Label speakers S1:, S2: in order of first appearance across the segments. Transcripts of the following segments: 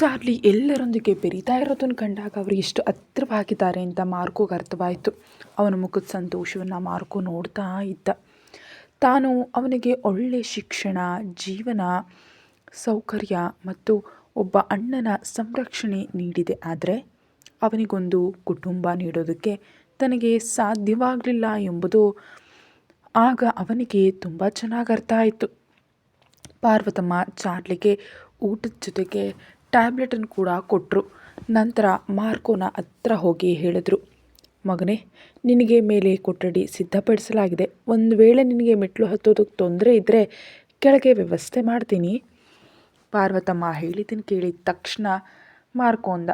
S1: Charlie ಎಲ್ಲರೊಂದಿಗೆ ಬೆರೀತಾ ಇರೋದನ್ನು ಕಂಡಾಗ ಅವರು ಎಷ್ಟು ಹತ್ತಿರವಾಗಿದ್ದಾರೆ ಅಂತ ಮಾರ್ಕೋಗೆ ಅರ್ಥವಾಯಿತು. ಅವನ ಮುಖದ ಸಂತೋಷವನ್ನು ಮಾರ್ಕೋ ನೋಡ್ತಾ ಇದ್ದ. ತಾನು ಅವನಿಗೆ ಒಳ್ಳೆಯ ಶಿಕ್ಷಣ, ಜೀವನ, ಸೌಕರ್ಯ ಮತ್ತು ಒಬ್ಬ ಅಣ್ಣನ ಸಂರಕ್ಷಣೆ ನೀಡಿದೆ. ಆದರೆ ಅವನಿಗೊಂದು ಕುಟುಂಬ ನೀಡೋದಕ್ಕೆ ತನಗೆ ಸಾಧ್ಯವಾಗಲಿಲ್ಲ ಎಂಬುದು ಆಗ ಅವನಿಗೆ ತುಂಬ ಚೆನ್ನಾಗಿ ಅರ್ಥ ಆಯಿತು. ಪಾರ್ವತಮ್ಮ ಚಾರ್ಲಿಗೆ ಊಟದ ಜೊತೆಗೆ ಟ್ಯಾಬ್ಲೆಟನ್ನು ಕೂಡ ಕೊಟ್ಟರು. ನಂತರ ಮಾರ್ಕೋನ ಹತ್ರ ಹೋಗಿ ಹೇಳಿದ್ರು, ಮಗನೇ, ನಿನಗೆ ಮೇಲೆ ಕೊಠಡಿ ಸಿದ್ಧಪಡಿಸಲಾಗಿದೆ. ಒಂದು ವೇಳೆ ನಿನಗೆ ಮೆಟ್ಲು ಹತ್ತೋದಕ್ಕೆ ತೊಂದರೆ ಇದ್ದರೆ ಕೆಳಗೆ ವ್ಯವಸ್ಥೆ ಮಾಡ್ತೀನಿ. ಪಾರ್ವತಮ್ಮ ಹೇಳಿದ್ದನ್ನು ಕೇಳಿದ ತಕ್ಷಣ ಮಾರ್ಕೋ ಅಂದ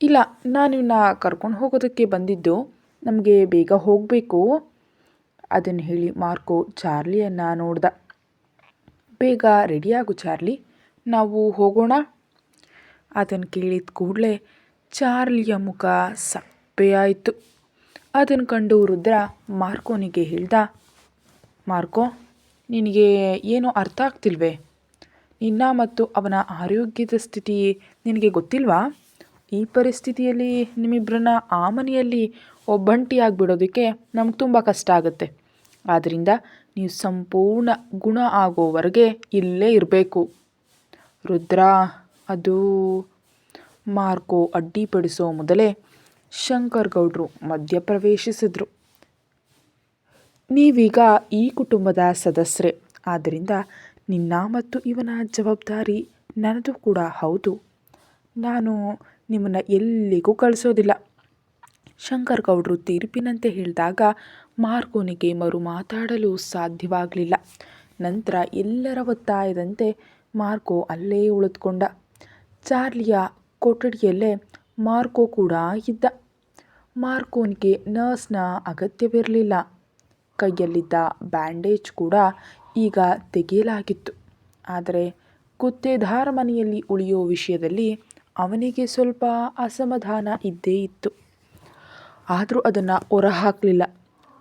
S1: ಇಲ್ಲ, ನಾನು ಇವನ್ನ ಕರ್ಕೊಂಡು ಹೋಗೋದಕ್ಕೆ ಬಂದಿದ್ದು, ನಮಗೆ ಬೇಗ ಹೋಗಬೇಕು. ಅದನ್ನು ಹೇಳಿ ಮಾರ್ಕೋ ಚಾರ್ಲಿಯನ್ನು ನೋಡ್ದ, ಬೇಗ ರೆಡಿಯಾಗು ಚಾರ್ಲಿ. ನಾವು ಹೋಗೋಣ? ಅದನ್ನು ಕೇಳಿದ ಕೂಡಲೇ ಚಾರ್ಲಿಯ ಮುಖ ಸಪ್ಪೆಯಾಯಿತು ಅದನ್ನು ಕಂಡು ರುದ್ರ ಮಾರ್ಕೋನಿಗೆ ಹೇಳ್ದ, ಮಾರ್ಕೋ, ನಿನಗೆ ಏನೋ ಅರ್ಥ ಆಗ್ತಿಲ್ವೇ? ನಿನ್ನ ಮತ್ತು ಅವನ ಆರೋಗ್ಯದ ಸ್ಥಿತಿ ನಿನಗೆ ಗೊತ್ತಿಲ್ವಾ? ಈ ಪರಿಸ್ಥಿತಿಯಲ್ಲಿ ನಿಮ್ಮಿಬ್ಬರನ್ನ ಆ ಮನೆಯಲ್ಲಿ ಒಬ್ಬಂಟಿಯಾಗಿಬಿಡೋದಕ್ಕೆ ನಮ್ಗೆ ತುಂಬ ಕಷ್ಟ ಆಗುತ್ತೆ. ಆದ್ದರಿಂದ ನೀವು ಸಂಪೂರ್ಣ ಗುಣ ಆಗೋವರೆಗೆ ಇಲ್ಲೇ ಇರಬೇಕು. ರುದ್ರ, ಅದು ಮಾರ್ಕೋ ಅಡ್ಡಿಪಡಿಸೋ ಮೊದಲೇ ಶಂಕರ್ ಗೌಡ್ರು ಮಧ್ಯಪ್ರವೇಶಿಸಿದ್ರು. ನೀವೀಗ ಈ ಕುಟುಂಬದ ಸದಸ್ಯರೇ. ಆದ್ದರಿಂದ ನಿನ್ನ ಮತ್ತು ಇವನ ಜವಾಬ್ದಾರಿ ನನ್ನದು ಕೂಡ ಹೌದು. ನಾನು ನಿಮ್ಮನ್ನು ಎಲ್ಲಿಗೂ ಕಳಿಸೋದಿಲ್ಲ. ಶಂಕರ್ ಗೌಡ್ರು ತೀರ್ಪಿನಂತೆ ಹೇಳಿದಾಗ ಮಾರ್ಕೋನಿಗೆ ಮರು ಮಾತಾಡಲು ಸಾಧ್ಯವಾಗಲಿಲ್ಲ. ನಂತರ ಎಲ್ಲರ ಒತ್ತಾಯದಂತೆ ಮಾರ್ಕೋ ಅಲ್ಲೇ ಉಳಿದುಕೊಂಡ. ಚಾರ್ಲಿಯ ಕೊಠಡಿಯಲ್ಲೇ ಮಾರ್ಕೊ ಕೂಡ ಇದ್ದ. ಮಾರ್ಕೋನಿಗೆ ನರ್ಸ್ನ ಅಗತ್ಯವಿರಲಿಲ್ಲ. ಕೈಯಲ್ಲಿದ್ದ ಬ್ಯಾಂಡೇಜ್ ಕೂಡ ಈಗ ತೆಗೆಯಲಾಗಿತ್ತು. ಆದರೆ ಗುತ್ತೇದಾರ ಮನೆಯಲ್ಲಿ ಉಳಿಯೋ ವಿಷಯದಲ್ಲಿ ಅವನಿಗೆ ಸ್ವಲ್ಪ ಅಸಮಾಧಾನ ಇದ್ದೇ ಇತ್ತು. ಆದರೂ ಅದನ್ನು ಹೊರಹಾಕಲಿಲ್ಲ.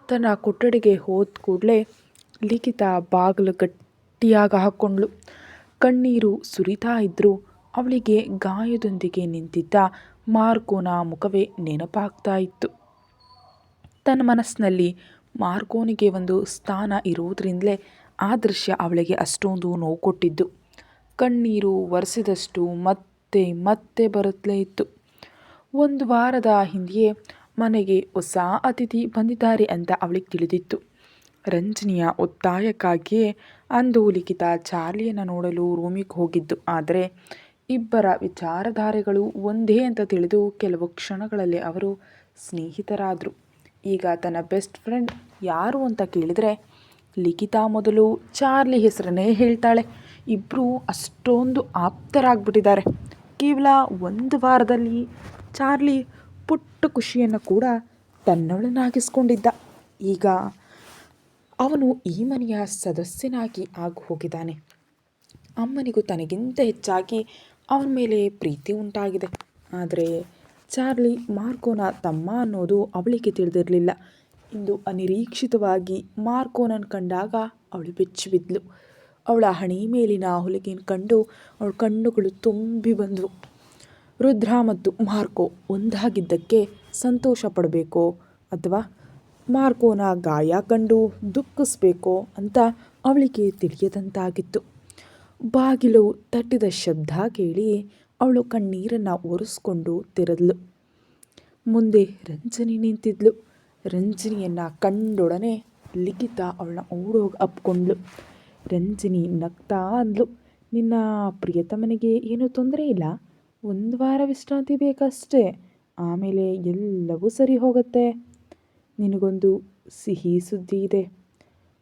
S1: ತನ್ನ ಕೊಠಡಿಗೆ ಹೋದ ಕೂಡಲೇ ಲಿಖಿತ ಬಾಗಿಲು ಗಟ್ಟಿಯಾಗಿ ಹಾಕ್ಕೊಂಡ್ಳು. ಕಣ್ಣೀರು ಸುರಿತಾ ಇದ್ದರೂ ಅವಳಿಗೆ ಗಾಯದೊಂದಿಗೆ ನಿಂತಿದ್ದ ಮಾರ್ಕೋನ ಮುಖವೇ ನೆನಪಾಗ್ತಾ ಇತ್ತು. ತನ್ನ ಮನಸ್ಸಿನಲ್ಲಿ ಮಾರ್ಕೋನಿಗೆ ಒಂದು ಸ್ಥಾನ ಇರುವುದರಿಂದಲೇ ಆ ದೃಶ್ಯ ಅವಳಿಗೆ ಅಷ್ಟೊಂದು ನೋವು ಕೊಟ್ಟಿದ್ದು. ಕಣ್ಣೀರು ಒರೆಸಿದಷ್ಟು ಮತ್ತೆ ಮತ್ತೆ ಬರುತ್ತಲೇ ಇತ್ತು. ಒಂದು ವಾರದ ಹಿಂದೆಯೇ ಮನೆಗೆ ಹೊಸ ಅತಿಥಿ ಬಂದಿದ್ದಾರೆ ಅಂತ ಅವಳಿಗೆ ತಿಳಿದಿತ್ತು. ರಂಜನಿಯ ಒತ್ತಾಯಕ್ಕಾಗಿಯೇ ಅಂದು ಲಿಖಿತ ಚಾರ್ಲಿಯನ್ನು ನೋಡಲು ರೂಮಿಗೆ ಹೋಗಿದ್ದು. ಆದರೆ ಇಬ್ಬರ ವಿಚಾರಧಾರೆಗಳು ಒಂದೇ ಅಂತ ತಿಳಿದು ಕೆಲವು ಕ್ಷಣಗಳಲ್ಲಿ ಅವರು ಸ್ನೇಹಿತರಾದರು. ಈಗ ತನ್ನ ಬೆಸ್ಟ್ ಫ್ರೆಂಡ್ ಯಾರು ಅಂತ ಕೇಳಿದರೆ ಲಿಖಿತಾ ಮೊದಲು ಚಾರ್ಲಿ ಹೆಸರನ್ನೇ ಹೇಳ್ತಾಳೆ. ಇಬ್ಬರು ಅಷ್ಟೊಂದು ಆಪ್ತರಾಗ್ಬಿಟ್ಟಿದ್ದಾರೆ. ಕೇವಲ ಒಂದು ವಾರದಲ್ಲಿ ಚಾರ್ಲಿ ಪುಟ್ಟ ಖುಷಿಯನ್ನು ಕೂಡ ತನ್ನೊಳನಾಗಿಸ್ಕೊಂಡಿದ್ದ. ಈಗ ಅವನು ಈ ಮನೆಯ ಸದಸ್ಯನಾಗಿ ಆಗಿ ಹೋಗಿದ್ದಾನೆ ಅಮ್ಮನಿಗೂ ತನಗಿಂತ ಹೆಚ್ಚಾಗಿ ಅವನ ಮೇಲೆ ಪ್ರೀತಿ ಉಂಟಾಗಿದೆ. ಆದರೆ ಚಾರ್ಲಿ ಮಾರ್ಕೋನ ತಮ್ಮ ಅನ್ನೋದು ಅವಳಿಗೆ ತಿಳಿದಿರಲಿಲ್ಲ. ಇಂದು ಅನಿರೀಕ್ಷಿತವಾಗಿ ಮಾರ್ಕೋನನ್ನು ಕಂಡಾಗ ಅವಳು ಬೆಚ್ಚಿ ಬಿದ್ದಳು ಅವಳ ಹಣಿ ಮೇಲಿನ ಹೊಲಿಗೆನ ಕಂಡು ಅವಳ ಕಣ್ಣುಗಳು ತುಂಬಿ ಬಂದವು. ರುದ್ರ ಮತ್ತು ಮಾರ್ಕೋ ಒಂದಾಗಿದ್ದಕ್ಕೆ ಸಂತೋಷ ಪಡಬೇಕೋ ಅಥವಾ ಮಾರ್ಕೋನ ಗಾಯ ಕಂಡು ದುಃಖಿಸ್ಬೇಕೋ ಅಂತ ಅವಳಿಗೆ ತಿಳಿಯದಂತಾಗಿತ್ತು. ಬಾಗಿಲು ತಟ್ಟಿದ ಶಬ್ದ ಕೇಳಿ ಅವಳು ಕಣ್ಣೀರನ್ನು ಒರೆಸ್ಕೊಂಡು ತೆರೆದ್ಲು. ಮುಂದೆ ರಂಜನಿ ನಿಂತಿದ್ಲು. ರಂಜನಿಯನ್ನು ಕಂಡೊಡನೆ ಲಿಖಿತ ಅವಳನ್ನ ಓಡೋಗಿ ಅಪ್ಕೊಂಡ್ಳು ರಂಜನಿ ನಗ್ತಾ ಅಂದ್ಲು, ನಿನ್ನ ಪ್ರಿಯತಮನಿಗೆ ಏನೂ ತೊಂದರೆ ಇಲ್ಲ? ಒಂದು ವಾರ ವಿಶ್ರಾಂತಿ ಬೇಕಷ್ಟೇ. ಆಮೇಲೆ ಎಲ್ಲವೂ ಸರಿ ಹೋಗುತ್ತೆ. ನಿನಗೊಂದು ಸಿಹಿ ಸುದ್ದಿ ಇದೆ.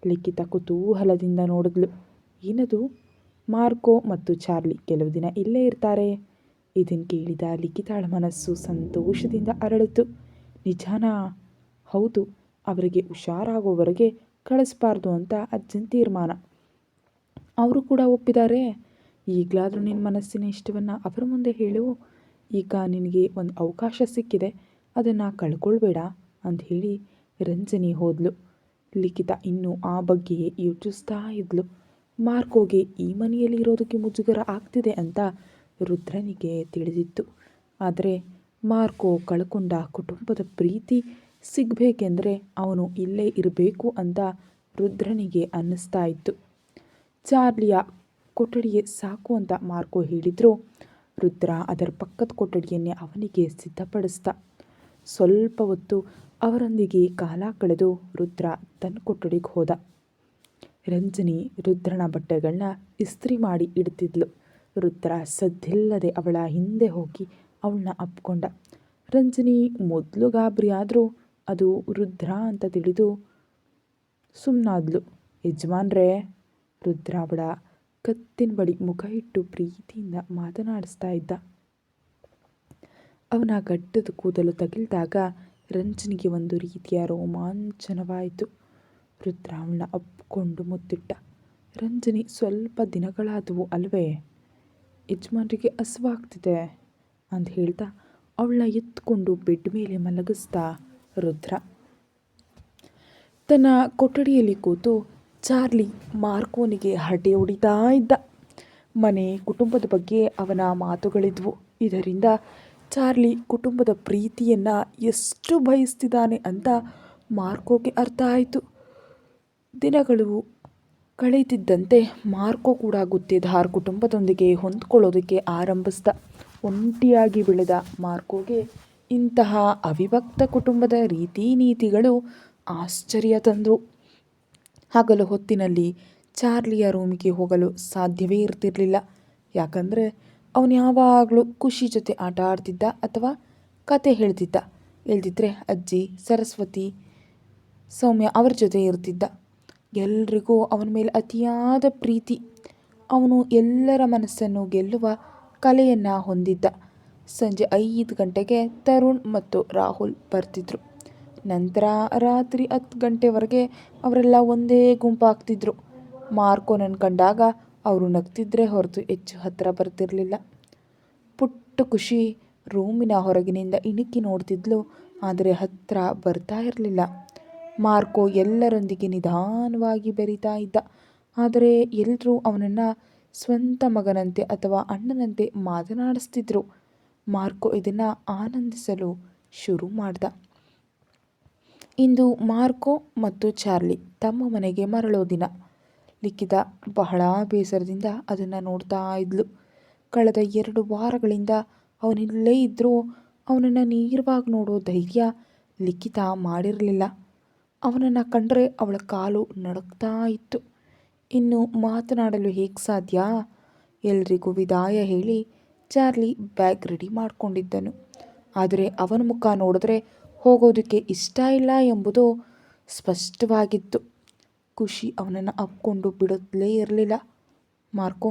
S1: ಲಿಖಿತ ಕುತೂಹಲದಿಂದ ನೋಡಿದ್ಲು ಏನದು? ಮಾರ್ಕೋ ಮತ್ತು ಚಾರ್ಲಿ ಕೆಲವು ದಿನ ಇಲ್ಲೇ ಇರ್ತಾರೆ. ಇದನ್ನು ಕೇಳಿದ ಲಿಖಿತಾಳ ಮನಸ್ಸು ಸಂತೋಷದಿಂದ ಅರಳಿತು ನಿಜಾನಾ? ಹೌದು, ಅವರಿಗೆ ಹುಷಾರಾಗೋವರೆಗೆ ಕಳಿಸ್ಬಾರ್ದು ಅಂತ ಅಜ್ಜನ ತೀರ್ಮಾನ. ಅವರು ಕೂಡ ಒಪ್ಪಿದ್ದಾರೆ ಈಗಲಾದರೂ ನಿನ್ನ ಮನಸ್ಸಿನ ಇಷ್ಟವನ್ನು ಅವರ ಮುಂದೆ ಹೇಳು. ಈಗ ನಿನಗೆ ಒಂದು ಅವಕಾಶ ಸಿಕ್ಕಿದೆ. ಅದನ್ನು ಕಳ್ಕೊಳ್ಬೇಡ. ಅಂತ ಹೇಳಿ ರಂಜನಿ ಹೋದ್ಲು. ಲಿಖಿತ ಇನ್ನೂ ಆ ಬಗ್ಗೆಯೇ ಯೋಚಿಸ್ತಾ ಇದ್ಲು. ಮಾರ್ಕೋಗೆ ಈ ಮನೆಯಲ್ಲಿ ಇರೋದಕ್ಕೆ ಮುಜುಗರ ಆಗ್ತಿದೆ ಅಂತ ರುದ್ರನಿಗೆ ತಿಳಿದಿತ್ತು. ಆದರೆ ಮಾರ್ಕೋ ಕಳ್ಕೊಂಡ ಕುಟುಂಬದ ಪ್ರೀತಿ ಸಿಗಬೇಕೆಂದರೆ ಅವನು ಇಲ್ಲೇ ಇರಬೇಕು ಅಂತ ರುದ್ರನಿಗೆ ಅನ್ನಿಸ್ತಾ ಇತ್ತು. ಚಾರ್ಲಿಯ ಕೊಠಡಿಯೇ ಸಾಕು ಅಂತ ಮಾರ್ಕೋ ಹೇಳಿದ್ರು. ರುದ್ರ ಅದರ ಪಕ್ಕದ ಕೊಠಡಿಯನ್ನೇ ಅವನಿಗೆ ಸಿದ್ಧಪಡಿಸ್ದ. ಸ್ವಲ್ಪ ಹೊತ್ತು ಅವರೊಂದಿಗೆ ಕಾಲ ಕಳೆದು ರುದ್ರ ತನ್ನ ಕೊಠಡಿಗೆ ಹೋದ. ರಂಜನಿ ರುದ್ರನ ಬಟ್ಟೆಗಳನ್ನ ಇಸ್ತ್ರಿ ಮಾಡಿ ಇಡ್ತಿದ್ಲು. ರುದ್ರ ಸದ್ದಿಲ್ಲದೆ ಅವಳ ಹಿಂದೆ ಹೋಗಿ ಅವಳನ್ನ ಅಪ್ಕೊಂಡ. ರಂಜನಿ, ಮೊದಲು ಗಾಬರಿ ಆದರೂ ಅದು ರುದ್ರ ಅಂತ ತಿಳಿದು ಸುಮ್ಮನಾದ್ಲು ಯಜಮಾನ್ರೇ! ರುದ್ರ ಅವಳ ಕತ್ತಿನ ಬಳಿ ಮುಖ ಇಟ್ಟು ಪ್ರೀತಿಯಿಂದ ಮಾತನಾಡಿಸ್ತಾ ಇದ್ದ. ಅವನ ಗಡ್ಡದ ಕೂದಲು ತಗಿಲ್ದಾಗ ರಂಜನಿಗೆ ಒಂದು ರೀತಿಯ ರೋಮಾಂಚನವಾಯಿತು. ರುದ್ರಾವಣ ಅಪ್ಪಿಕೊಂಡು ಮುತ್ತಿಟ್ಟ. ರಂಜನಿ ಸ್ವಲ್ಪ ದಿನಗಳಾದವು ಅಲ್ವೇ? ಯಜಮಾನ್ರಿಗೆ ಹಸುವಾಗ್ತಿದೆ ಅಂತ ಹೇಳ್ತಾ ಅವಳನ್ನ ಎತ್ಕೊಂಡು ಬೆಡ್ ಮೇಲೆ ಮಲಗಿಸ್ತಾ ರುದ್ರ. ತನ್ನ ಕೊಠಡಿಯಲ್ಲಿ ಕೂತು ಚಾರ್ಲಿ ಮಾರ್ಕೋನಿಗೆ ಹರಟೆ ಹೊಡಿತಾ ಇದ್ದ. ಮನೆ ಕುಟುಂಬದ ಬಗ್ಗೆ ಅವನ ಮಾತುಗಳಿದ್ವು. ಇದರಿಂದ ಚಾರ್ಲಿ ಕುಟುಂಬದ ಪ್ರೀತಿಯನ್ನು ಎಷ್ಟು ಬಯಸ್ತಿದ್ದಾನೆ ಅಂತ ಮಾರ್ಕೋಗೆ ಅರ್ಥ ಆಯಿತು. ದಿನಗಳು ಕಳೆಯುತ್ತಿದ್ದಂತೆ ಮಾರ್ಕೋ ಕೂಡ ಗುತ್ತಿದಾರ್ ಕುಟುಂಬದೊಂದಿಗೆ ಹೊಂದ್ಕೊಳ್ಳೋದಕ್ಕೆ ಆರಂಭಿಸ್ದ. ಒಂಟಿಯಾಗಿ ಬೆಳೆದ ಮಾರ್ಕೋಗೆ ಇಂತಹ ಅವಿಭಕ್ತ ಕುಟುಂಬದ ರೀತಿ ನೀತಿಗಳು ಆಶ್ಚರ್ಯ ತಂದವು ಹಗಲು ಹೊತ್ತಿನಲ್ಲಿ ಚಾರ್ಲಿಯ ರೂಮಿಗೆ ಹೋಗಲು ಸಾಧ್ಯವೇ ಇರ್ತಿರಲಿಲ್ಲ. ಯಾಕಂದರೆ ಅವನು ಯಾವಾಗಲೂ ಖುಷಿ ಜೊತೆ ಆಟ ಆಡ್ತಿದ್ದ ಅಥವಾ ಕತೆ ಹೇಳ್ತಿದ್ದ. ಇಲ್ದಿದ್ರೆ ಅಜ್ಜಿ, ಸರಸ್ವತಿ, ಸೌಮ್ಯ ಅವರ ಜೊತೆ ಇರ್ತಿದ್ದ. ಎಲ್ರಿಗೂ ಅವನ ಮೇಲೆ ಅತಿಯಾದ ಪ್ರೀತಿ. ಅವನು ಎಲ್ಲರ ಮನಸ್ಸನ್ನು ಗೆಲ್ಲುವ ಕಲೆಯನ್ನು ಹೊಂದಿದ್ದ. ಸಂಜೆ ಐದು ಗಂಟೆಗೆ ತರುಣ್ ಮತ್ತು ರಾಹುಲ್ ಬರ್ತಿದ್ರು. ನಂತರ ರಾತ್ರಿ ಹತ್ತು ಗಂಟೆವರೆಗೆ ಅವರೆಲ್ಲ ಒಂದೇ ಗುಂಪಾಗ್ತಿದ್ರು. ಮಾರ್ಕೋನನ್ನು ಕಂಡಾಗ ಅವರು ನಗ್ತಿದ್ರೆ ಹೊರತು ಹೆಚ್ಚು ಹತ್ತಿರ ಬರ್ತಿರಲಿಲ್ಲ. ಪುಟ್ಟ ಖುಷಿ ರೂಮಿನ ಹೊರಗಿನಿಂದ ಇಣುಕಿ ನೋಡ್ತಿದ್ಲು, ಆದರೆ ಹತ್ತಿರ ಬರ್ತಾ ಇರಲಿಲ್ಲ. ಮಾರ್ಕೋ ಎಲ್ಲರೊಂದಿಗೆ ನಿಧಾನವಾಗಿ ಬೆರೀತಾ ಇದ್ದ. ಆದರೆ ಎಲ್ಲರೂ ಅವನನ್ನು ಸ್ವಂತ ಮಗನಂತೆ ಅಥವಾ ಅಣ್ಣನಂತೆ ಮಾತನಾಡಿಸ್ತಿದ್ರು. ಮಾರ್ಕೋ ಇದನ್ನು ಆನಂದಿಸಲು ಶುರು ಮಾಡ್ದ. ಇಂದು ಮಾರ್ಕೋ ಮತ್ತು ಚಾರ್ಲಿ ತಮ್ಮ ಮನೆಗೆ ಮರಳೋ ದಿನ. ಲಿಖಿತ ಬಹಳ ಬೇಸರದಿಂದ ಅದನ್ನು ನೋಡ್ತಾ ಇದ್ಲು. ಕಳೆದ ಎರಡು ವಾರಗಳಿಂದ ಅವನಿಲ್ಲೇ ಇದ್ದರೂ ಅವನನ್ನು ನೇರವಾಗಿ ನೋಡೋ ಧೈರ್ಯ ಲಿಖಿತ ಮಾಡಿರಲಿಲ್ಲ. ಅವನನ್ನು ಕಂಡರೆ ಅವಳ ಕಾಲು ನಡುಕ್ತಾ ಇತ್ತು. ಇನ್ನು ಮಾತನಾಡಲು ಹೇಗೆ ಸಾಧ್ಯ? ಎಲ್ರಿಗೂ ವಿದಾಯ ಹೇಳಿ ಚಾರ್ಲಿ ಬ್ಯಾಗ್ ರೆಡಿ ಮಾಡಿಕೊಂಡಿದ್ದನು. ಆದರೆ ಅವನ ಮುಖ ನೋಡಿದ್ರೆ ಹೋಗೋದಕ್ಕೆ ಇಷ್ಟ ಇಲ್ಲ ಎಂಬುದು ಸ್ಪಷ್ಟವಾಗಿತ್ತು. ಖುಷಿ ಅವನನ್ನು ಅಪ್ಕೊಂಡು ಬಿಡುತ್ತಲೇ ಇರಲಿಲ್ಲ. ಮಾರ್ಕೋ,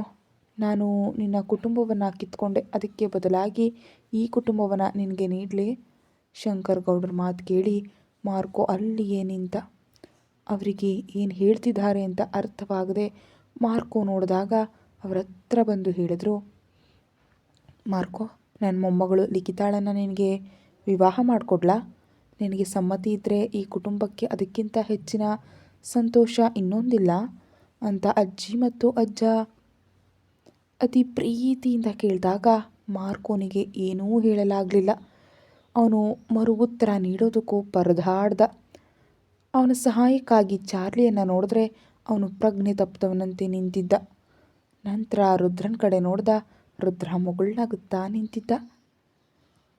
S1: ನಾನು ನಿನ್ನ ಕುಟುಂಬವನ್ನು ಕಿತ್ಕೊಂಡೆ. ಅದಕ್ಕೆ ಬದಲಾಗಿ ಈ ಕುಟುಂಬವನ್ನು ನಿನಗೆ ನೀಡಲಿ? ಶಂಕರ್ ಗೌಡರ ಮಾತು ಕೇಳಿ ಮಾರ್ಕೋ ಅಲ್ಲಿಯೇ ನಿಂತ. ಅವರಿಗೆ ಏನು ಹೇಳ್ತಿದ್ದಾರೆ ಅಂತ ಅರ್ಥವಾಗದೆ ಮಾರ್ಕೋ ನೋಡಿದಾಗ ಅವರ ಹತ್ರ ಬಂದು ಹೇಳಿದರು, ಮಾರ್ಕೋ ನನ್ನ ಮೊಮ್ಮಗಳು ಲಿಖಿತಾಳನ್ನು ನಿನಗೆ ವಿವಾಹ ಮಾಡಿಕೊಡ್ಲಾ? ನಿನಗೆ ಸಮ್ಮತಿ ಇದ್ದರೆ ಈ ಕುಟುಂಬಕ್ಕೆ ಅದಕ್ಕಿಂತ ಹೆಚ್ಚಿನ ಸಂತೋಷ ಇನ್ನೊಂದಿಲ್ಲ ಅಂತ ಅಜ್ಜಿ ಮತ್ತು ಅಜ್ಜ ಅತಿ ಪ್ರೀತಿಯಿಂದ ಕೇಳಿದಾಗ ಮಾರ್ಕೋನಿಗೆ ಏನೂ ಹೇಳಲಾಗಲಿಲ್ಲ. ಅವನು ಮರು ಉತ್ತರ ನೀಡೋದಕ್ಕೂ ಪರದಾಡ್ದ. ಅವನ ಸಹಾಯಕ್ಕಾಗಿ ಚಾರ್ಲಿಯನ್ನು ನೋಡಿದ್ರೆ ಅವನು ಪ್ರಜ್ಞೆ ತಪ್ಪಿದವನಂತೆ ನಿಂತಿದ್ದ. ನಂತರ ರುದ್ರನ ಕಡೆ ನೋಡ್ದ ರುದ್ರ ಮುಗುಳ್ನಾಗುತ್ತಾ ನಿಂತಿದ್ದ.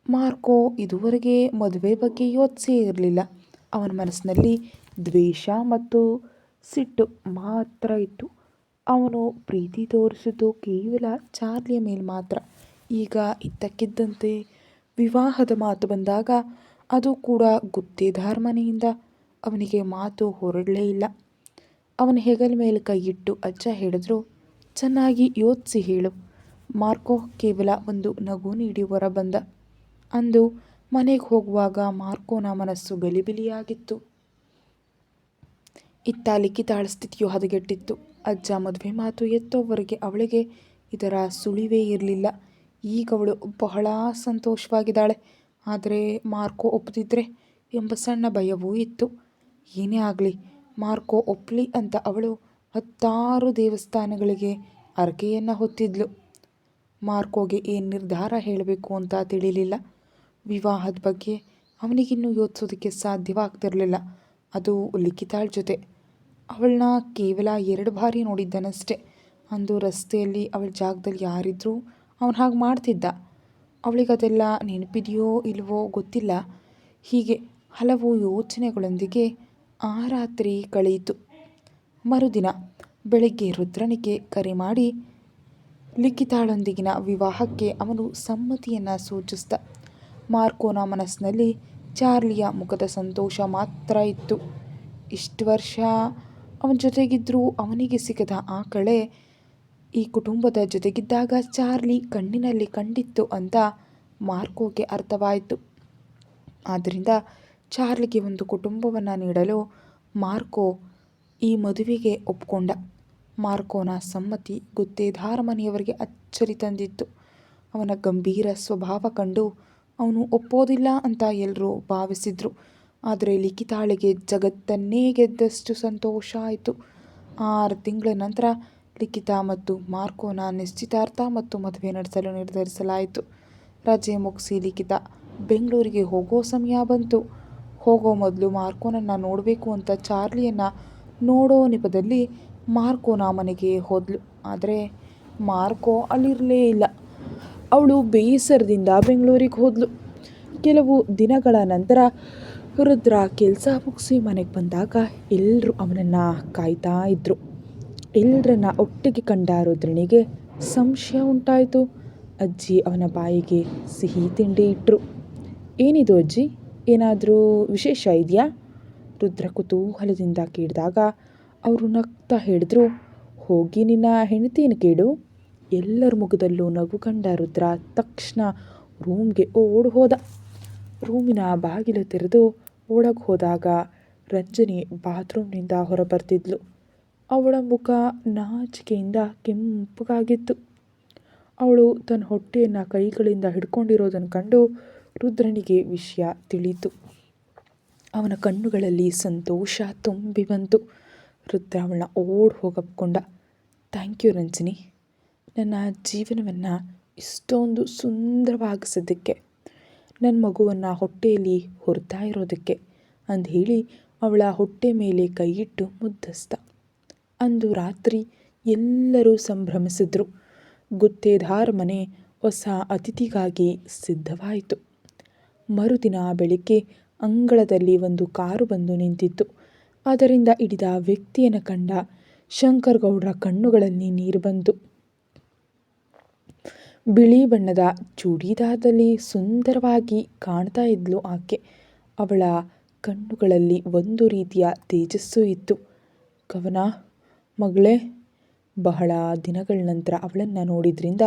S1: ಮಾರ್ಕೋ ಇದುವರೆಗೆ ಮದುವೆ ಬಗ್ಗೆ ಯೋಚಿಸೇ ಇರಲಿಲ್ಲ. ಅವನ ಮನಸ್ಸಿನಲ್ಲಿ ದ್ವೇಷ ಮತ್ತು ಸಿಟ್ಟು ಮಾತ್ರ ಇತ್ತು. ಅವನು ಪ್ರೀತಿ ತೋರಿಸಿದ್ದು ಕೇವಲ ಚಾರ್ಲಿಯ ಮೇಲೆ ಮಾತ್ರ. ಈಗ ಇದ್ದಕ್ಕಿದ್ದಂತೆ ವಿವಾಹದ ಮಾತು ಬಂದಾಗ ಅದು ಕೂಡ ಗುತ್ತೇದಾರ್ ಮನೆಯಿಂದ ಅವನಿಗೆ ಮಾತು ಹೊರಡಲೇ ಇಲ್ಲ. ಅವನ ಹೆಗಲ ಮೇಲೆ ಕೈಯಿಟ್ಟು ಅಜ್ಜ ಹೇಳಿದ್ರು, ಚೆನ್ನಾಗಿ ಯೋಚಿಸಿ ಹೇಳು. ಮಾರ್ಕೋ ಕೇವಲ ಒಂದು ನಗು ನೀಡಿ ಹೊರಬಂದ ಅಂದು ಮನೆಗೆ ಹೋಗುವಾಗ ಮಾರ್ಕೋನ ಮನಸ್ಸು ಗಲಿಬಿಲಿಯಾಗಿತ್ತು. ಇತ್ತ ಲಿಖಿತಾಳ ಸ್ಥಿತಿಯು ಹದಗೆಟ್ಟಿತ್ತು. ಅಜ್ಜ ಮದುವೆ ಮಾತು ಎತ್ತೋವರೆಗೆ ಅವಳಿಗೆ ಇದರ ಸುಳಿವೇ ಇರಲಿಲ್ಲ. ಈಗ ಅವಳು ಬಹಳ ಸಂತೋಷವಾಗಿದ್ದಾಳೆ. ಆದರೆ ಮಾರ್ಕೋ ಒಪ್ಪದಿದ್ರೆ ಎಂಬ ಸಣ್ಣ ಭಯವೂ ಇತ್ತು. ಏನೇ ಆಗಲಿ, ಮಾರ್ಕೋ ಒಪ್ಪಲಿ ಅಂತ ಅವಳು ಹತ್ತಾರು ದೇವಸ್ಥಾನಗಳಿಗೆ ಅರ್ಕೆಯನ್ನು ಹೊತ್ತಿದ್ಲು. ಮಾರ್ಕೋಗೆ ಏನು ನಿರ್ಧಾರ ಹೇಳಬೇಕು ಅಂತ ತಿಳಿಲಿಲ್ಲ. ವಿವಾಹದ ಬಗ್ಗೆ ಅವನಿಗಿನ್ನೂ ಯೋಚಿಸೋದಕ್ಕೆ ಸಾಧ್ಯವಾಗ್ತಿರಲಿಲ್ಲ. ಅದು ಲಿಖಿತಾಳ ಜೊತೆ. ಅವಳನ್ನ ಕೇವಲ ಎರಡು ಬಾರಿ ನೋಡಿದ್ದಾನಷ್ಟೆ. ಅಂದು ರಸ್ತೆಯಲ್ಲಿ ಅವಳ ಜಾಗದಲ್ಲಿ ಯಾರಿದ್ರೂ ಅವನು ಹಾಗೆ ಮಾಡ್ತಿದ್ದ. ಅವಳಿಗದೆಲ್ಲ ನೆನಪಿದೆಯೋ ಇಲ್ವೋ ಗೊತ್ತಿಲ್ಲ. ಹೀಗೆ ಹಲವು ಯೋಚನೆಗಳೊಂದಿಗೆ ಆ ರಾತ್ರಿ ಕಳೆಯಿತು. ಮರುದಿನ ಬೆಳಗ್ಗೆ ರುದ್ರನಿಗೆ ಕರೆ ಮಾಡಿ, ಲಿಖಿತಾಳೊಂದಿಗಿನ ವಿವಾಹಕ್ಕೆ ಅವನು ಸಮ್ಮತಿಯನ್ನು ಸೂಚಿಸಿದ. ಮಾರ್ಕೋನ ಮನಸ್ಸಿನಲ್ಲಿ ಚಾರ್ಲಿಯ ಮುಖದ ಸಂತೋಷ ಮಾತ್ರ ಇತ್ತು. ಇಷ್ಟು ವರ್ಷ ಅವನ ಜೊತೆಗಿದ್ದರೂ ಅವನಿಗೆ ಸಿಗದ ಆ ಕಳೆ ಈ ಕುಟುಂಬದ ಜೊತೆಗಿದ್ದಾಗ ಚಾರ್ಲಿ ಕಣ್ಣಿನಲ್ಲಿ ಕಂಡಿತ್ತು ಅಂತ ಮಾರ್ಕೋಗೆ ಅರ್ಥವಾಯಿತು. ಆದ್ದರಿಂದ ಚಾರ್ಲಿಗೆ ಒಂದು ಕುಟುಂಬವನ್ನು ನೀಡಲು ಮಾರ್ಕೋ ಈ ಮದುವೆಗೆ ಒಪ್ಕೊಂಡ. ಮಾರ್ಕೋನ ಸಮ್ಮತಿ ಗುತ್ತೇದಾರ ಮನೆಯವರಿಗೆ ಅಚ್ಚರಿ ತಂದಿತ್ತು. ಅವನ ಗಂಭೀರ ಸ್ವಭಾವ ಕಂಡು ಅವನು ಒಪ್ಪೋದಿಲ್ಲ ಅಂತ ಎಲ್ಲರೂ ಭಾವಿಸಿದ್ರು. ಆದರೆ ಲಿಖಿತಾಳಿಗೆ ಜಗತ್ತನ್ನೇ ಗೆದ್ದಷ್ಟು ಸಂತೋಷ ಆಯಿತು. ಆರು ತಿಂಗಳ ನಂತರ ಲಿಖಿತ ಮತ್ತು ಮಾರ್ಕೋನ ನಿಶ್ಚಿತಾರ್ಥ ಮತ್ತು ಮದುವೆ ನಡೆಸಲು ನಿರ್ಧರಿಸಲಾಯಿತು. ರಜೆ ಮುಗಿಸಿ ಲಿಖಿತ ಬೆಂಗಳೂರಿಗೆ ಹೋಗೋ ಸಮಯ ಬಂತು. ಹೋಗೋ ಮೊದಲು ಮಾರ್ಕೋನನ್ನು ನೋಡಬೇಕು ಅಂತ ಚಾರ್ಲಿಯನ್ನು ನೋಡೋ ನೆಪದಲ್ಲಿ ಮಾರ್ಕೋನ ಮನೆಗೆ ಹೋದ್ಲು. ಆದರೆ ಮಾರ್ಕೋ ಅಲ್ಲಿರಲೇ ಇಲ್ಲ. ಅವಳು ಬೇಸರದಿಂದ ಬೆಂಗಳೂರಿಗೆ ಹೋದಳು ಕೆಲವು ದಿನಗಳ ನಂತರ ರುದ್ರ ಕೆಲಸ ಮುಗಿಸಿ ಮನೆಗೆ ಬಂದಾಗ ಎಲ್ಲರೂ ಅವನನ್ನು ಕಾಯ್ತಾ ಇದ್ದರು ಎಲ್ಲರನ್ನ ಒಟ್ಟಿಗೆ ಕಂಡ ರುದ್ರನಿಗೆ ಸಂಶಯ ಉಂಟಾಯಿತು. ಅಜ್ಜಿ ಅವನ ಬಾಯಿಗೆ ಸಿಹಿ ತಿಂಡಿ ಇಟ್ಟರು ಏನಿದು ಅಜ್ಜಿ? ಏನಾದರೂ ವಿಶೇಷ ಇದೆಯಾ? ರುದ್ರ ಕುತೂಹಲದಿಂದ ಕೇಳಿದಾಗ ಅವರು ನಗ್ತಾ ಹೇಳಿದ್ರು, ಹೋಗಿ ನಿನ್ನ ಹೆಂಡತಿಯನ್ನು ಕೇಳು. ಎಲ್ಲರ ಮುಖದಲ್ಲೂ ನಗು ಕಂಡ ರುದ್ರ ತಕ್ಷಣ ರೂಮ್ಗೆ ಓಡಿ ಹೋದ. ರೂಮಿನ ಬಾಗಿಲು ತೆರೆದು ಓಡಕ್ಕೆ ಹೋದಾಗ ರಂಜನಿ ಬಾತ್ರೂಮ್ನಿಂದ ಹೊರಬರ್ತಿದ್ಲು. ಅವಳ ಮುಖ ನಾಚಿಕೆಯಿಂದ ಕೆಂಪುಗಾಗಿತ್ತು. ಅವಳು ತನ್ನ ಹೊಟ್ಟೆಯನ್ನು ಕೈಗಳಿಂದ ಹಿಡ್ಕೊಂಡಿರೋದನ್ನು ಕಂಡು ರುದ್ರನಿಗೆ ವಿಷಯ ತಿಳಿಯಿತು. ಅವನ ಕಣ್ಣುಗಳಲ್ಲಿ ಸಂತೋಷ ತುಂಬಿ ಬಂತು. ರುದ್ರ ಅವಳನ್ನ ಓಡ್ ಹೋಗಪ್ಕೊಂಡ. Thank you Ranjani. ನನ್ನ ಜೀವನವನ್ನು ಇಷ್ಟೊಂದು ಸುಂದರವಾಗಿಸೋದಕ್ಕೆ ನನ್ನ ಮಗುವನ್ನು ಹೊಟ್ಟೆಯಲ್ಲಿ ಹೊರ್ತಾ ಇರೋದಕ್ಕೆ ಅಂದು ಹೇಳಿ ಅವಳ ಹೊಟ್ಟೆ ಮೇಲೆ ಕೈಯಿಟ್ಟು ಮುದ್ದಿಸ್ದ. ಅಂದು ರಾತ್ರಿ ಎಲ್ಲರೂ ಸಂಭ್ರಮಿಸಿದ್ರು. ಗುತ್ತೇದಾರ ಮನೆ ಹೊಸ ಅತಿಥಿಗಾಗಿ ಸಿದ್ಧವಾಯಿತು. ಮರುದಿನ ಬೆಳಿಗ್ಗೆ ಅಂಗಳದಲ್ಲಿ ಒಂದು ಕಾರು ಬಂದು ನಿಂತಿತ್ತು. ಅದರಿಂದ ಹಿಡಿದ ವ್ಯಕ್ತಿಯನ್ನು ಕಂಡ ಶಂಕರಗೌಡರ ಕಣ್ಣುಗಳಲ್ಲಿ ನೀರು ಬಂತು ಬಿಳಿ ಬಣ್ಣದ ಚೂಡಿದಾರದಲ್ಲಿ ಸುಂದರವಾಗಿ ಕಾಣ್ತಾ ಇದ್ಲು ಆಕೆ. ಅವಳ ಕಣ್ಣುಗಳಲ್ಲಿ ಒಂದು ರೀತಿಯ ತೇಜಸ್ಸು ಇತ್ತು. ಕವನ, ಮಗಳೇ! ಬಹಳ ದಿನಗಳ ನಂತರ ಅವಳನ್ನು ನೋಡಿದ್ರಿಂದ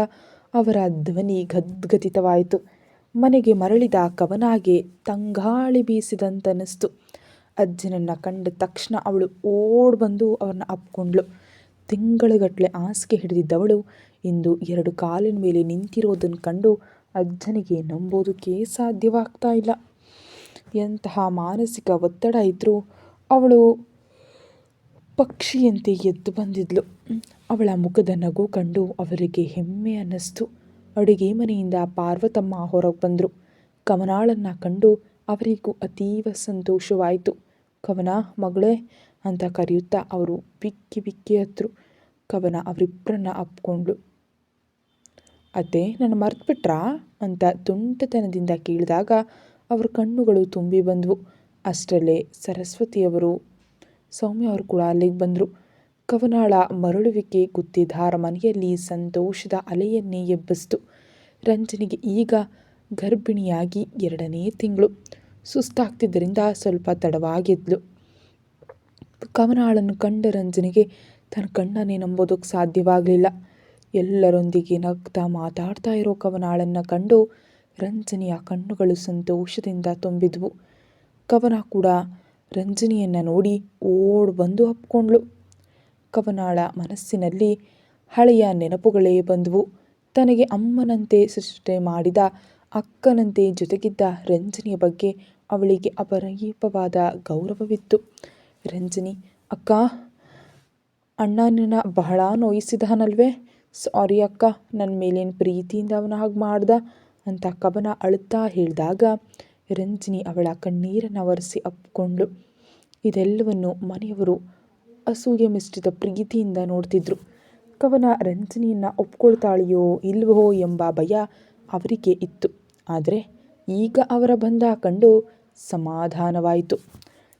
S1: ಅವರ ಧ್ವನಿ ಗದ್ಗದಿತವಾಯಿತು. ಮನೆಗೆ ಮರಳಿದ ಕವನಾಗೆ ತಂಗಾಳಿ ಬೀಸಿದಂತನಿಸ್ತು ಅಜ್ಜನನ್ನು ಕಂಡ ತಕ್ಷಣ ಅವಳು ಓಡ್ ಬಂದು ಅವ್ರನ್ನ ಅಪ್ಕೊಂಡ್ಳು. ತಿಂಗಳುಗಟ್ಟಲೆ ಹಾಸಿಗೆ ಹಿಡಿದಿದ್ದವಳು ಇಂದು ಎರಡು ಕಾಲಿನ ಮೇಲೆ ನಿಂತಿರೋದನ್ನು ಕಂಡು ಅಜ್ಜನಿಗೆ ನಂಬೋದಕ್ಕೆ ಸಾಧ್ಯವಾಗ್ತಾ ಇಲ್ಲ. ಎಂತಹ ಮಾನಸಿಕ ಒತ್ತಡ ಇದ್ದರೂ ಅವಳು ಪಕ್ಷಿಯಂತೆ ಎದ್ದು ಬಂದಿದ್ಲು. ಅವಳ ಮುಖದ ನಗು ಕಂಡು ಅವರಿಗೆ ಹೆಮ್ಮೆ ಅನ್ನಿಸ್ತು. ಅಡುಗೆ ಮನೆಯಿಂದ ಪಾರ್ವತಮ್ಮ ಹೊರಗೆ ಬಂದರು. ಕವನಾಳನ್ನು ಕಂಡು ಅವರಿಗೂ ಅತೀವ ಸಂತೋಷವಾಯಿತು. ಕವನ, ಮಗಳೇ ಅಂತ ಕರೆಯುತ್ತಾ ಅವರು ಬಿಕ್ಕಿ ಬಿಕ್ಕಿ ಹತ್ರು. ಕವನ ಅವರಿಬ್ಬರನ್ನ ಅಪ್ಕೊಂಡ್ಳು. ಅತ್ತೆ ನನ್ನ ಮರ್ತ್ಬಿಟ್ರಾ? ಅಂತ ತುಂಟತನದಿಂದ ಕೇಳಿದಾಗ ಅವರ ಕಣ್ಣುಗಳು ತುಂಬಿ ಬಂದವು. ಅಷ್ಟರಲ್ಲೇ ಸರಸ್ವತಿಯವರು, ಸೌಮ್ಯ ಅವರು ಕೂಡ ಅಲ್ಲಿಗೆ ಬಂದರು. ಕವನಾಳ ಮರಳುವಿಕೆ ಗುತ್ತಿದಾರ ಮನೆಯಲ್ಲಿ ಸಂತೋಷದ ಅಲೆಯನ್ನೇ ಎಬ್ಬಿಸ್ತು. ರಂಜನಿಗೆ ಈಗ ಗರ್ಭಿಣಿಯಾಗಿ ಎರಡನೇ ತಿಂಗಳು. ಸುಸ್ತಾಗ್ತಿದ್ದರಿಂದ ಸ್ವಲ್ಪ ತಡವಾಗಿದ್ಲು. ಕವನಾಳನ್ನು ಕಂಡ ರಂಜನಿಗೆ ತನ್ನ ಕಣ್ಣನ್ನೇ ನಂಬೋದಕ್ಕೆ ಸಾಧ್ಯವಾಗಲಿಲ್ಲ. ಎಲ್ಲರೊಂದಿಗೆ ನಗ್ತಾ ಮಾತಾಡ್ತಾ ಇರೋ ಕವನಾಳನ್ನು ಕಂಡು ರಂಜನಿಯ ಕಣ್ಣುಗಳು ಸಂತೋಷದಿಂದ ತುಂಬಿದ್ವು. ಕವನ ಕೂಡ ರಂಜನಿಯನ್ನು ನೋಡಿ ಓಡ್ ಬಂದು ಅಪ್ಕೊಂಡ್ಳು. ಕವನಾಳ ಮನಸ್ಸಿನಲ್ಲಿ ಹಳೆಯ ನೆನಪುಗಳೇ ಬಂದವು. ತನಗೆ ಅಮ್ಮನಂತೆ ಸೃಷ್ಟಿ ಮಾಡಿದ, ಅಕ್ಕನಂತೆ ಜೊತೆಗಿದ್ದ ರಂಜನಿಯ ಬಗ್ಗೆ ಅವಳಿಗೆ ಅಪರೀಪವಾದ ಗೌರವವಿತ್ತು. ರಂಜನಿ, ಅಕ್ಕ ಅಣ್ಣ ನಿನ್ನ ಬಹಳ ನೋಯಿಸಿದನಲ್ವೇ ಸಾರಿ ಅಕ್ಕ ನನ್ನ ಮೇಲೇನು ಪ್ರೀತಿಯಿಂದ ಅವನ ಹಾಗೆ ಮಾಡ್ದ? ಅಂತ ಕವನ ಅಳುತ್ತಾ ಹೇಳಿದಾಗ ರಂಜಿನಿ ಅವಳ ಕಣ್ಣೀರನ್ನು ಒರೆಸಿ ಅಪ್ಪಿಕೊಂಡ್ಳು ಇದೆಲ್ಲವನ್ನು ಮನೆಯವರು ಅಸೂಯೆ ಮಿಶ್ರಿತ ಪ್ರೀತಿಯಿಂದ ನೋಡ್ತಿದ್ರು. ಕವನ ರಂಜಿನಿಯನ್ನು ಒಪ್ಕೊಳ್ತಾಳೆಯೋ ಇಲ್ವೋ ಎಂಬ ಭಯ ಅವರಿಗೆ ಇತ್ತು. ಆದರೆ ಈಗ ಅವರ ಬಂಧ ಕಂಡು ಸಮಾಧಾನವಾಯಿತು.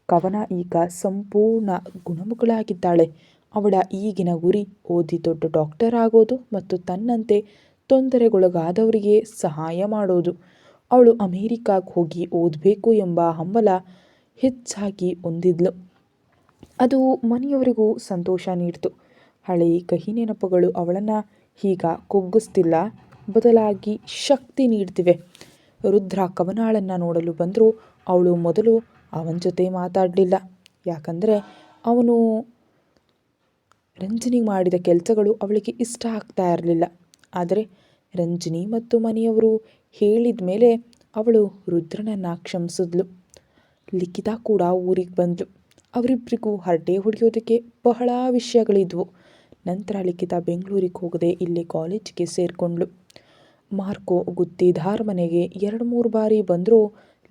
S1: ಕವನ ಈಗ ಸಂಪೂರ್ಣ ಗುಣಮುಖಳಾಗಿದ್ದಾಳೆ. ಅವಳ ಈಗಿನ ಗುರಿ ಓದಿ ದೊಡ್ಡ ಡಾಕ್ಟರ್ ಆಗೋದು ಮತ್ತು ತನ್ನಂತೆ ತೊಂದರೆಗೊಳಗಾದವರಿಗೆ ಸಹಾಯ ಮಾಡೋದು. ಅವಳು ಅಮೇರಿಕಾಗೆ ಹೋಗಿ ಓದಬೇಕು ಎಂಬ ಹಂಬಲ ಹೆಚ್ಚಾಗಿ ಹೊಂದಿದ್ಲು. ಅದು ಮನೆಯವರಿಗೂ ಸಂತೋಷ ನೀಡಿತು. ಹಳೆ ಕಹಿ ನೆನಪುಗಳು ಅವಳನ್ನು ಈಗ ಕುಗ್ಗಿಸ್ತಿಲ್ಲ. ಬದಲಾಗಿ ಶಕ್ತಿ ನೀಡ್ತಿವೆ. ರುದ್ರ ಕವನಾಳನ್ನು ನೋಡಲು ಬಂದರೂ ಅವಳು ಮೊದಲು ಅವನ ಜೊತೆ ಮಾತಾಡಲಿಲ್ಲ. ಯಾಕಂದರೆ ಅವನು ರಂಜನಿಗೆ ಮಾಡಿದ ಕೆಲಸಗಳು ಅವಳಿಗೆ ಇಷ್ಟ ಆಗ್ತಾ ಇರಲಿಲ್ಲ. ಆದರೆ ರಂಜಿನಿ ಮತ್ತು ಮನೆಯವರು ಹೇಳಿದ ಮೇಲೆ ಅವಳು ರುದ್ರನನ್ನು ಕ್ಷಮಿಸಿದ್ಲು. ಲಿಖಿತ ಕೂಡ ಊರಿಗೆ ಬಂದಳು ಅವರಿಬ್ಬರಿಗೂ ಹರಟೆ ಹೊಡೆಯೋದಕ್ಕೆ ಬಹಳ ವಿಷಯಗಳಿದ್ವು. ನಂತರ ಲಿಖಿತ ಬೆಂಗಳೂರಿಗೆ ಹೋಗದೆ ಇಲ್ಲಿ ಕಾಲೇಜಿಗೆ ಸೇರಿಕೊಂಡ್ಳು. ಮಾರ್ಕೋ ಗುತ್ತಿದಾರ್ ಮನೆಗೆ ಎರಡು ಮೂರು ಬಾರಿ ಬಂದರೂ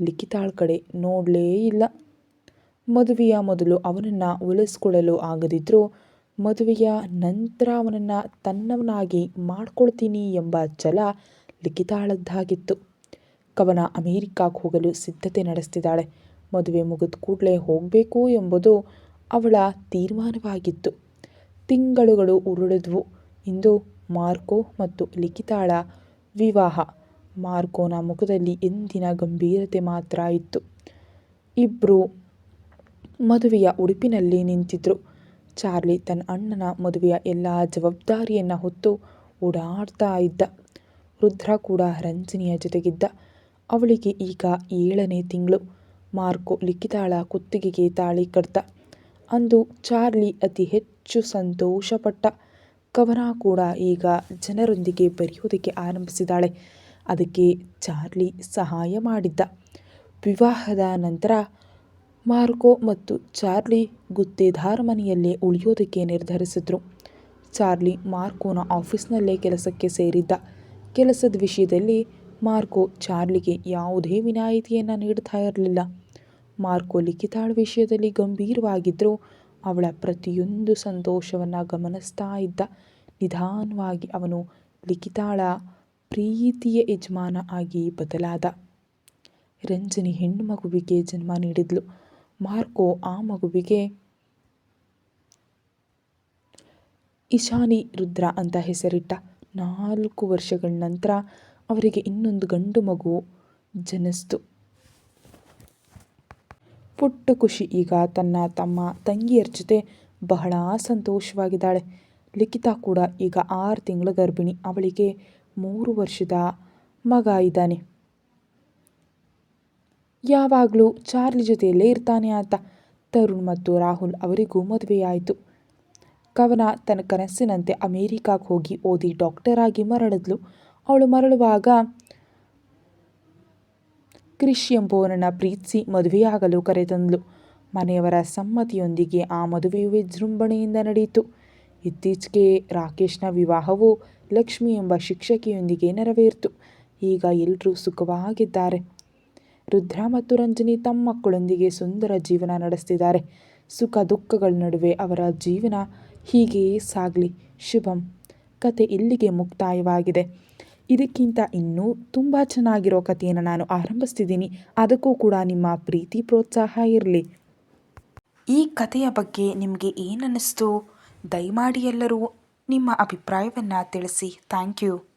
S1: ಲಿಖಿತಾಳ ಕಡೆ ನೋಡಲೇ ಇಲ್ಲ. ಮದುವೆಯ ಮೊದಲು ಅವನನ್ನು ಉಳಿಸ್ಕೊಳ್ಳಲು ಆಗದಿದ್ದರೂ ಮದುವೆಯ ನಂತರ ಅವನನ್ನು ತನ್ನವನಾಗಿ ಮಾಡ್ಕೊಳ್ತೀನಿ ಎಂಬ ಛಲ ಲಿಖಿತಾಳದ್ದಾಗಿತ್ತು. ಕವನ ಅಮೇರಿಕಾಗೆ ಹೋಗಲು ಸಿದ್ಧತೆ ನಡೆಸ್ತಿದ್ದಾಳೆ. ಮದುವೆ ಮುಗಿದ ಕೂಡಲೇ ಹೋಗಬೇಕು ಎಂಬುದು ಅವಳ ತೀರ್ಮಾನವಾಗಿತ್ತು. ತಿಂಗಳುಗಳು ಉರುಳಿದ್ವು. ಇಂದು ಮಾರ್ಕೋ ಮತ್ತು ಲಿಖಿತಾಳ ವಿವಾಹ. ಮಾರ್ಕೋನ ಮುಖದಲ್ಲಿ ಎಂದಿನ ಗಂಭೀರತೆ ಮಾತ್ರ ಇತ್ತು. ಇಬ್ಬರು ಮದುವೆಯ ಉಡುಪಿನಲ್ಲಿ ನಿಂತಿದ್ರು. ಚಾರ್ಲಿ ತನ್ನ ಅಣ್ಣನ ಮದುವೆಯ ಎಲ್ಲ ಜವಾಬ್ದಾರಿಯನ್ನು ಹೊತ್ತು ಓಡಾಡ್ತಾ ಇದ್ದ. ರುದ್ರ ಕೂಡ ರಂಜನಿಯ ಜೊತೆಗಿದ್ದ. ಅವಳಿಗೆ ಈಗ ಏಳನೇ ತಿಂಗಳು. ಮಾರ್ಕೋ ಲಿಖಿತಾಳ ಕುತ್ತಿಗೆಗೆ ತಾಳಿ ಕಟ್ತ ಅಂದು ಚಾರ್ಲಿ ಅತಿ ಹೆಚ್ಚು ಸಂತೋಷಪಟ್ಟ. ಕವನ ಕೂಡ ಈಗ ಜನರೊಂದಿಗೆ ಬರೆಯೋದಕ್ಕೆ ಆರಂಭಿಸಿದಾಳೆ. ಅದಕ್ಕೆ ಚಾರ್ಲಿ ಸಹಾಯ ಮಾಡಿದ್ದ. ವಿವಾಹದ ನಂತರ ಮಾರ್ಕೋ ಮತ್ತು ಚಾರ್ಲಿ ಗುತ್ತೇದಾರ ಮನೆಯಲ್ಲೇ ಉಳಿಯೋದಕ್ಕೆ ನಿರ್ಧರಿಸಿದ್ರು. ಚಾರ್ಲಿ ಮಾರ್ಕೋನ ಆಫೀಸ್ನಲ್ಲೇ ಕೆಲಸಕ್ಕೆ ಸೇರಿದ್ದ. ಕೆಲಸದ ವಿಷಯದಲ್ಲಿ ಮಾರ್ಕೋ ಚಾರ್ಲಿಗೆ ಯಾವುದೇ ವಿನಾಯಿತಿಯನ್ನು ನೀಡ್ತಾ ಇರಲಿಲ್ಲ. ಮಾರ್ಕೊ ಲಿಖಿತಾಳ ವಿಷಯದಲ್ಲಿ ಗಂಭೀರವಾಗಿದ್ದರೂ ಅವಳ ಪ್ರತಿಯೊಂದು ಸಂತೋಷವನ್ನು ಗಮನಿಸ್ತಾ ಇದ್ದ. ನಿಧಾನವಾಗಿ ಅವನು ಲಿಖಿತಾಳ ಪ್ರೀತಿಯ ಯಜಮಾನ ಆಗಿ ಬದಲಾದ. ರಂಜನಿ ಹೆಣ್ಣು ಮಗುವಿಗೆ ಜನ್ಮ ನೀಡಿದ್ಲು. ಮಾರ್ಕೋ ಆ ಮಗುವಿಗೆ, ಇಶಾನಿ ರುದ್ರ ಅಂತ ಹೆಸರಿಟ್ಟ ನಾಲ್ಕು ವರ್ಷಗಳ ನಂತರ ಅವರಿಗೆ ಇನ್ನೊಂದು ಗಂಡು ಮಗು ಜನಿಸ್ತು. ಪುಟ್ಟ ಖುಷಿ ಈಗ ತನ್ನ ತಮ್ಮ ತಂಗಿಯರ ಜೊತೆ ಬಹಳ ಸಂತೋಷವಾಗಿದ್ದಾಳೆ. ಲಿಖಿತಾ ಕೂಡ ಈಗ ಆರು ತಿಂಗಳ ಗರ್ಭಿಣಿ. ಅವಳಿಗೆ ಮೂರು ವರ್ಷದ ಮಗ ಇದ್ದಾನೆ. ಯಾವಾಗಲೂ ಚಾರ್ಲಿ ಜೊತೆಯಲ್ಲೇ ಇರ್ತಾನೆ ಅಂತ ತರುಣ್ ಮತ್ತು ರಾಹುಲ್ ಅವರಿಗೂ ಮದುವೆಯಾಯಿತು. ಕವನ ತನ್ನ ಕನಸಿನಂತೆ ಅಮೇರಿಕಾಗೆ ಹೋಗಿ ಓದಿ ಡಾಕ್ಟರ್ ಆಗಿ ಮರಳಿದ್ಲು. ಅವಳು ಮರಳುವಾಗ ಕ್ರಿಶ್ ಎಂಬುವನನ್ನು ಪ್ರೀತಿಸಿ ಮದುವೆಯಾಗಲು ಕರೆತಂದ್ಲು. ಮನೆಯವರ ಸಮ್ಮತಿಯೊಂದಿಗೆ ಆ ಮದುವೆಯು ವಿಜೃಂಭಣೆಯಿಂದ ನಡೆಯಿತು. ಇತ್ತೀಚೆಗೆ ರಾಕೇಶ್ನ ವಿವಾಹವು ಲಕ್ಷ್ಮಿ ಎಂಬ ಶಿಕ್ಷಕಿಯೊಂದಿಗೆ ನೆರವೇರಿತು. ಈಗ ಎಲ್ಲರೂ ಸುಖವಾಗಿದ್ದಾರೆ. ರುದ್ರ ಮತ್ತು ರಂಜನಿ ತಮ್ಮ ಮಕ್ಕಳೊಂದಿಗೆ ಸುಂದರ ಜೀವನ ನಡೆಸ್ತಿದ್ದಾರೆ. ಸುಖ ದುಃಖಗಳ ನಡುವೆ ಅವರ ಜೀವನ ಹೀಗೆಯೇ ಸಾಗಲಿ. ಶುಭಂ. ಕತೆ ಇಲ್ಲಿಗೆ ಮುಕ್ತಾಯವಾಗಿದೆ. ಇದಕ್ಕಿಂತ ಇನ್ನೂ ತುಂಬ ಚೆನ್ನಾಗಿರೋ ಕಥೆಯನ್ನು ನಾನು ಆರಂಭಿಸ್ತಿದ್ದೀನಿ. ಅದಕ್ಕೂ ಕೂಡ ನಿಮ್ಮ ಪ್ರೀತಿ ಪ್ರೋತ್ಸಾಹ ಇರಲಿ. ಈ ಕಥೆಯ ಬಗ್ಗೆ ನಿಮಗೆ ಏನನ್ನಿಸ್ತು? ದಯಮಾಡಿ ಎಲ್ಲರೂ ನಿಮ್ಮ ಅಭಿಪ್ರಾಯವನ್ನು ತಿಳಿಸಿ. Thank you.